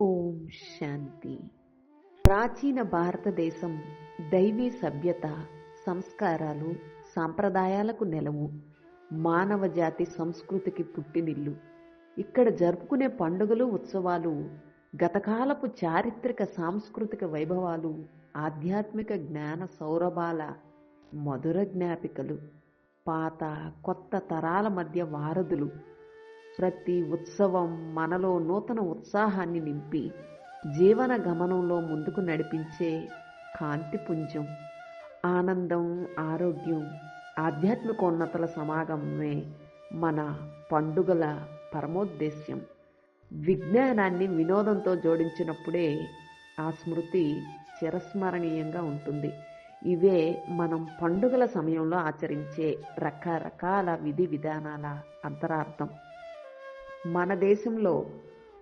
ఓం శాంతి. ప్రాచీన భారతదేశం దైవీ సభ్యత సంస్కారాలు సాంప్రదాయాలకు నెలవు. మానవ జాతి సంస్కృతికి పుట్టినిల్లు. ఇక్కడ జరుపుకునే పండుగలు ఉత్సవాలు గతకాలపు చారిత్రక సాంస్కృతిక వైభవాలు ఆధ్యాత్మిక జ్ఞాన సౌరభాల మధుర జ్ఞాపికలు పాత కొత్త తరాల మధ్య వారధులు ప్రతి ఉత్సవం మనలో నూతన ఉత్సాహాన్ని నింపి జీవన గమనంలో ముందుకు నడిపించే కాంతిపుంజం ఆనందం ఆరోగ్యం ఆధ్యాత్మికోన్నతుల సమాగమే మన పండుగల పరమోద్దేశ్యం. విజ్ఞానాన్ని వినోదంతో జోడించినప్పుడే ఆ స్మృతి చిరస్మరణీయంగా ఉంటుంది. ఇవే మనం పండుగల సమయంలో ఆచరించే రకరకాల విధి విధానాల అంతరార్థం. మన దేశంలో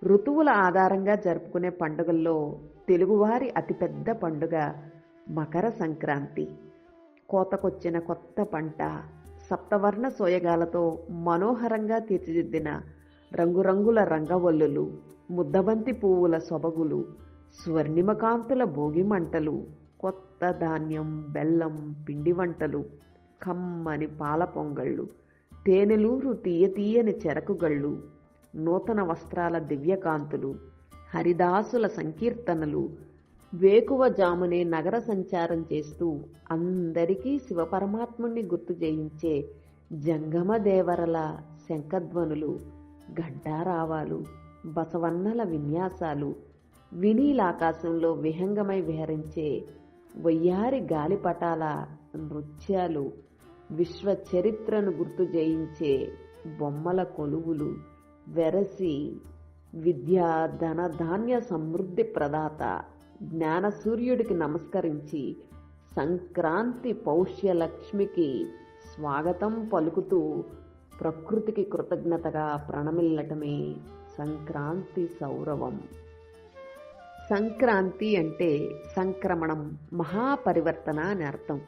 ఋతువుల ఆధారంగా జరుపుకునే పండుగల్లో తెలుగువారి అతిపెద్ద పండుగ మకర సంక్రాంతి. కోతకొచ్చిన కొత్త పంట సప్తవర్ణ సోయగాలతో మనోహరంగా తీర్చిదిద్దిన రంగురంగుల రంగవల్లులు ముద్దబంతి పువ్వుల సొబగులు స్వర్ణిమకాంతుల భోగి మంటలు కొత్త ధాన్యం బెల్లం పిండి వంటలు కమ్మని పాల పొంగళ్ళు తేనెలూరు తీయ తీయని చెరకుగళ్ళు నూతన వస్త్రాల దివ్యకాంతులు హరిదాసుల సంకీర్తనలు వేకువ జామునే నగర సంచారం చేస్తూ అందరికీ శివపరమాత్ముణ్ణి గుర్తు చేయించే జంగమదేవరల శంఖధ్వనులు గడ్డారావాలు బసవన్నల విన్యాసాలు వినీలాకాశంలో విహంగమై విహరించే వయ్యారి గాలిపటాల నృత్యాలు విశ్వ చరిత్రను గుర్తు చేయించే బొమ్మల కొలువులు వెరసి విద్యా ధన ధాన్య సమృద్ధి ప్రదాత జ్ఞాన సూర్యుడికి నమస్కరించి సంక్రాంతి పౌష్యలక్ష్మికి స్వాగతం పలుకుతూ ప్రకృతికి కృతజ్ఞతగా ప్రణమిల్లటమే సంక్రాంతి సౌరవం. సంక్రాంతి అంటే సంక్రమణం మహాపరివర్తన అని అర్థం.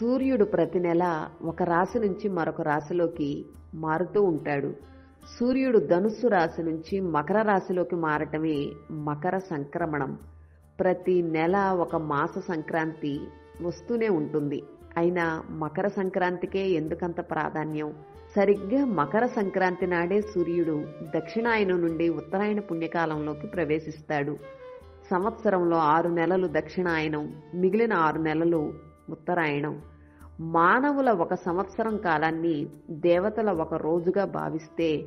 సూర్యుడు ప్రతి నెల ఒక రాశి నుంచి మరొక రాశిలోకి మారుతూ ఉంటాడు. సూర్యుడు ధనుస్సు రాశి నుంచి మకర రాశిలోకి మారటమే మకర సంక్రమణం. ప్రతి నెల ఒక మాస సంక్రాంతి వస్తూనే ఉంటుంది. అయినా మకర సంక్రాంతికే ఎందుకంత ప్రాధాన్యం? సరిగ్గా మకర సంక్రాంతి నాడే సూర్యుడు దక్షిణాయనం నుండి ఉత్తరాయణ పుణ్యకాలంలోకి ప్రవేశిస్తాడు. సంవత్సరంలో ఆరు నెలలు దక్షిణాయనం మిగిలిన ఆరు నెలలు ఉత్తరాయణం. మానవుల ఒక సంవత్సరం కాలాన్ని దేవతల ఒక రోజుగా భావిస్తే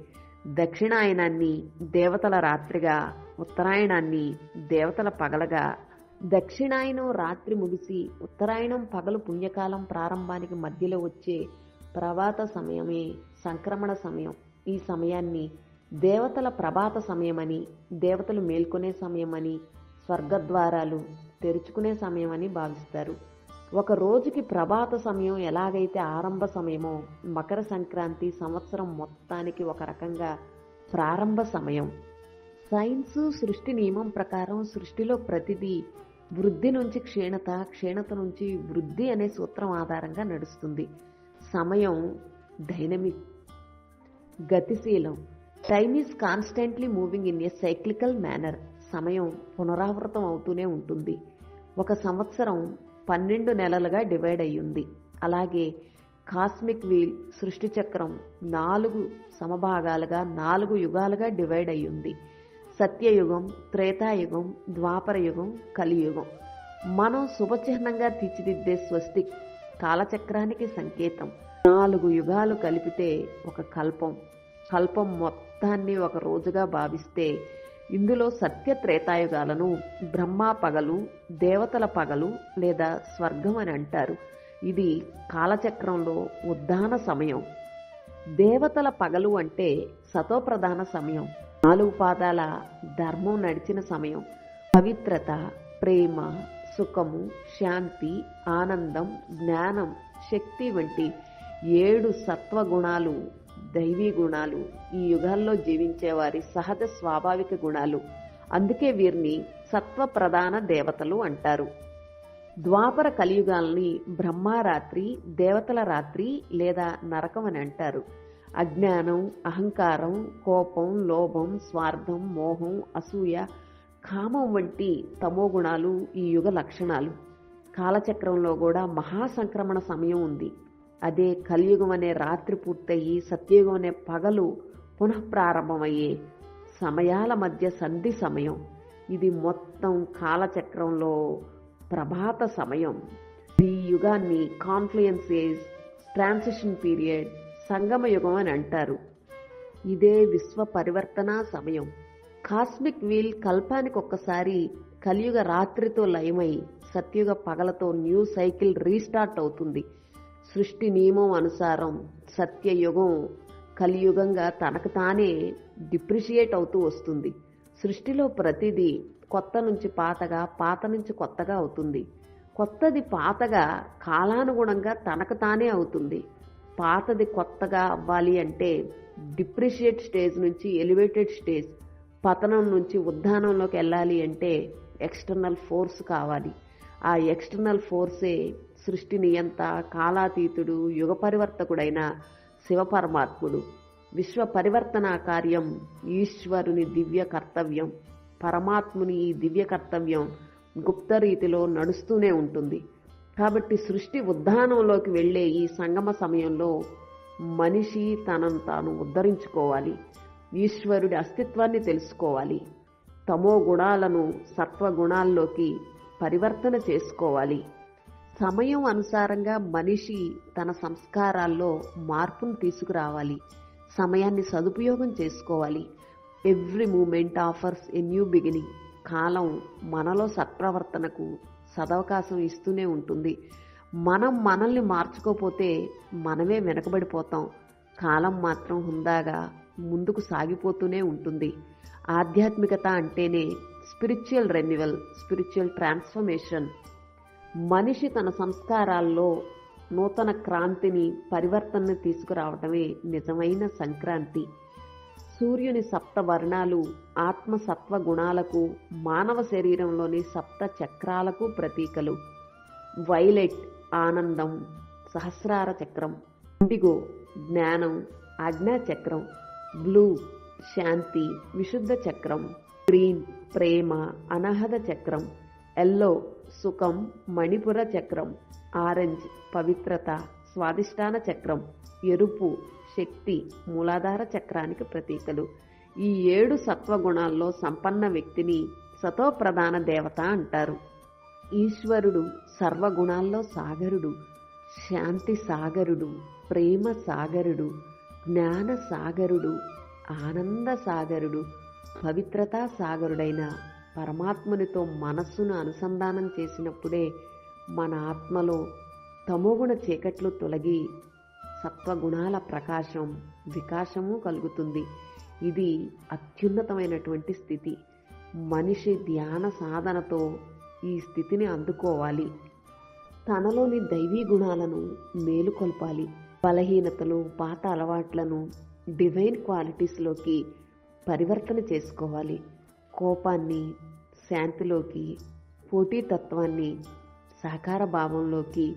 దక్షిణాయనాన్ని దేవతల రాత్రిగా ఉత్తరాయణాన్ని దేవతల పగలగా దక్షిణాయనం రాత్రి ముగిసి ఉత్తరాయణం పగలు పుణ్యకాలం ప్రారంభానికి మధ్యలో వచ్చే ప్రభాత సమయమే సంక్రమణ సమయం. ఈ సమయాన్ని దేవతల ప్రభాత సమయమని దేవతలు మేల్కొనే సమయమని స్వర్గద్వారాలు తెరుచుకునే సమయమని భావిస్తారు. ఒక రోజుకి ప్రభాత సమయం ఎలాగైతే ఆరంభ సమయమో మకర సంక్రాంతి సంవత్సరం మొత్తానికి ఒక రకంగా ప్రారంభ సమయం. సైన్స్ సృష్టి నియమం ప్రకారం సృష్టిలో ప్రతిదీ వృద్ధి నుంచి క్షీణత క్షీణత నుంచి వృద్ధి అనే సూత్రం ఆధారంగా నడుస్తుంది. సమయం dynamic గతిశీలం. Time is constantly moving in a cyclical manner సమయం పునరావృతం అవుతూనే ఉంటుంది. ఒక సంవత్సరం పన్నెండు నెలలుగా డివైడ్ అయ్యింది. అలాగే కాస్మిక్ వీల్ సృష్టి చక్రం నాలుగు సమభాగాలుగా నాలుగు యుగాలుగా డివైడ్ అయ్యింది. సత్యయుగం త్రేతాయుగం ద్వాపర యుగం కలియుగం. మనం శుభచిహ్నంగా తీర్చిదిద్దే స్వస్తి కాలచక్రానికి సంకేతం. నాలుగు యుగాలు కలిపితే ఒక కల్పం. కల్పం మొత్తాన్ని ఒక రోజుగా భావిస్తే ఇందులో సత్య త్రేతాయుగాలను బ్రహ్మ పగలు దేవతల పగలు లేదా స్వర్గం అని అంటారు. ఇది కాలచక్రంలో ఉద్దాన సమయం. దేవతల పగలు అంటే సతోప్రధాన సమయం. నాలుగు పాదాల ధర్మం నడిచిన సమయం. పవిత్రత ప్రేమ సుఖము శాంతి ఆనందం జ్ఞానం శక్తి వంటి ఏడు సత్వగుణాలు దైవీ గుణాలు ఈ యుగాల్లో జీవించే వారి సహజ స్వాభావిక గుణాలు. అందుకే వీరిని సత్వ ప్రధాన దేవతలు అంటారు. ద్వాపర కలియుగాల్ని బ్రహ్మారాత్రి దేవతల రాత్రి లేదా నరకం అని అంటారు. అజ్ఞానం అహంకారం కోపం లోభం స్వార్థం మోహం అసూయ కామం వంటి తమో గుణాలు ఈ యుగ లక్షణాలు. కాలచక్రంలో కూడా మహాసంక్రమణ సమయం ఉంది. అదే కలియుగం అనే రాత్రి పూర్తయి సత్యయుగం అనే పగలు పునఃప్రారంభమయ్యే సమయాల మధ్య సంధి సమయం. ఇది మొత్తం కాలచక్రంలో ప్రభాత సమయం. ఈ యుగాన్ని కాన్ఫ్లుయెన్స్ ఏజ్ ట్రాన్సిషన్ పీరియడ్ సంగమ యుగం అని అంటారు. ఇదే విశ్వ పరివర్తన సమయం. కాస్మిక్ వీల్ కల్పానికి ఒక్కసారి కలియుగ రాత్రితో లయమై సత్యుగ పగలతో న్యూ సైకిల్ రీస్టార్ట్ అవుతుంది. సృష్టి నియమం అనుసారం సత్యయుగం కలియుగంగా తనకు తానే డిప్రిషియేట్ అవుతూ వస్తుంది. సృష్టిలో ప్రతిదీ కొత్త నుంచి పాతగా పాత నుంచి కొత్తగా అవుతుంది. కొత్తది పాతగా కాలానుగుణంగా తనకు తానే అవుతుంది. పాతది కొత్తగా అవ్వాలి అంటే డిప్రిషియేట్ స్టేజ్ నుంచి ఎలివేటెడ్ స్టేజ్ పతనం నుంచి ఉద్ధానంలోకి వెళ్ళాలి అంటే ఎక్స్టర్నల్ ఫోర్స్ కావాలి. ఆ ఎక్స్టర్నల్ ఫోర్సే సృష్టిని ఎంత కాలాతీతుడు యుగ పరివర్తకుడైన శివపరమాత్ముడు విశ్వ పరివర్తన కార్యం ఈశ్వరుని దివ్య కర్తవ్యం. పరమాత్ముని ఈ దివ్య కర్తవ్యం గుప్త రీతిలో నడుస్తూనే ఉంటుంది. కాబట్టి సృష్టి ఉద్ధానంలోకి వెళ్ళే ఈ సంగమ సమయంలో మనిషి తనను తాను ఉద్ధరించుకోవాలి. ఈశ్వరుడి అస్తిత్వాన్ని తెలుసుకోవాలి. తమో గుణాలను సత్వ గుణాల్లోకి పరివర్తన చేసుకోవాలి. సమయం అనుసారంగా మనిషి తన సంస్కారాల్లో మార్పును తీసుకురావాలి. సమయాన్ని సదుపయోగం చేసుకోవాలి. Every moment offers a new beginning కాలం మనలో సత్ప్రవర్తనకు సదవకాశం ఇస్తూనే ఉంటుంది. మనం మనల్ని మార్చుకోపోతే మనమే వెనకబడిపోతాం. కాలం మాత్రం హుందాగా ముందుకు సాగిపోతూనే ఉంటుంది. ఆధ్యాత్మికత అంటేనే స్పిరిచువల్ రెన్యువల్ స్పిరిచువల్ ట్రాన్స్ఫర్మేషన్ మనిషి తన సంస్కారాల్లో నూతన క్రాంతిని పరివర్తనని తీసుకురావటమే నిజమైన సంక్రాంతి. సూర్యుని సప్త వర్ణాలు ఆత్మ సత్వ గుణాలకు మానవ శరీరంలోని సప్త చక్రాలకు ప్రతీకలు. వైలెట్ ఆనందం సహస్రార చక్రం. ఇండిగో జ్ఞానం ఆజ్ఞా చక్రం బ్లూ శాంతి విశుద్ధ చక్రం. గ్రీన్ ప్రేమ అనహద చక్రం ఎల్లో సుఖం మణిపుర చక్రం ఆరెంజ్ పవిత్రత స్వాదిష్టాన చక్రం ఎరుపు శక్తి మూలాధార చక్రానికి ప్రతీకలు. ఈ ఏడు సత్వగుణాల్లో సంపన్న వ్యక్తిని సతోప్రధాన దేవత అంటారు. ఈశ్వరుడు సర్వగుణాల్లో సాగరుడు శాంతి సాగరుడు ప్రేమ సాగరుడు జ్ఞాన సాగరుడు ఆనంద సాగరుడు పవిత్రతా సాగరుడైన పరమాత్మునితో మనస్సును అనుసంధానం చేసినప్పుడే మన ఆత్మలో తమోగుణ చీకట్లు తొలగి సత్వగుణాల ప్రకాశం వికాసము కలుగుతుంది. ఇది అత్యున్నతమైనటువంటి స్థితి. మనిషి ధ్యాన సాధనతో ఈ స్థితిని అందుకోవాలి. తనలోని దైవీ గుణాలను మేలుకొల్పాలి. బలహీనతలు పాత అలవాట్లను డివైన్ క్వాలిటీస్లోకి పరివర్తన చేసుకోవాలి. కోపాన్ని శాంతిలోకి పోటీతత్వాన్ని సహకార భావంలోకి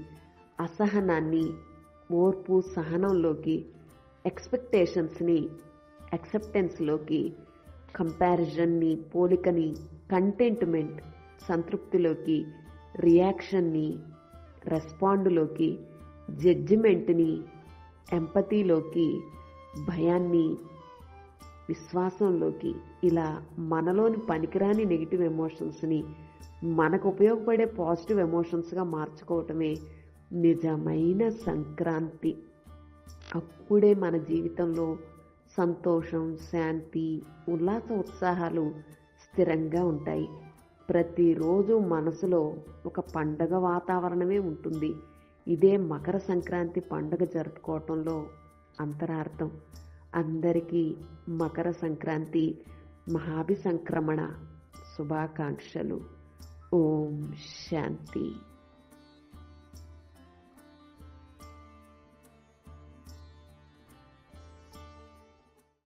అసహనాన్ని ఓర్పు సహనంలోకి ఎక్స్పెక్టేషన్స్ని యాక్సెప్టెన్స్లోకి కంపారిజన్ని పోలికని కంటెంట్మెంట్ సంతృప్తిలోకి రియాక్షన్ని రెస్పాండ్లోకి జడ్జిమెంట్ని ఎంపతిలోకి భయాన్ని విశ్వాసంలోకి ఇలా మనలోని పనికిరాని నెగిటివ్ ఎమోషన్స్ని మనకు ఉపయోగపడే పాజిటివ్ ఎమోషన్స్గా మార్చుకోవటమే నిజమైన సంక్రాంతి. అప్పుడే మన జీవితంలో సంతోషం శాంతి ఉల్లాస ఉత్సాహాలు స్థిరంగా ఉంటాయి. ప్రతిరోజు మనసులో ఒక పండగ వాతావరణమే ఉంటుంది. ఇదే మకర సంక్రాంతి పండుగ జరుపుకోవటంలో అంతరార్థం. అందరికీ మకర సంక్రాంతి మహాభి సంక్రమణ శుభాకాంక్షలు. ఓం శాంతి.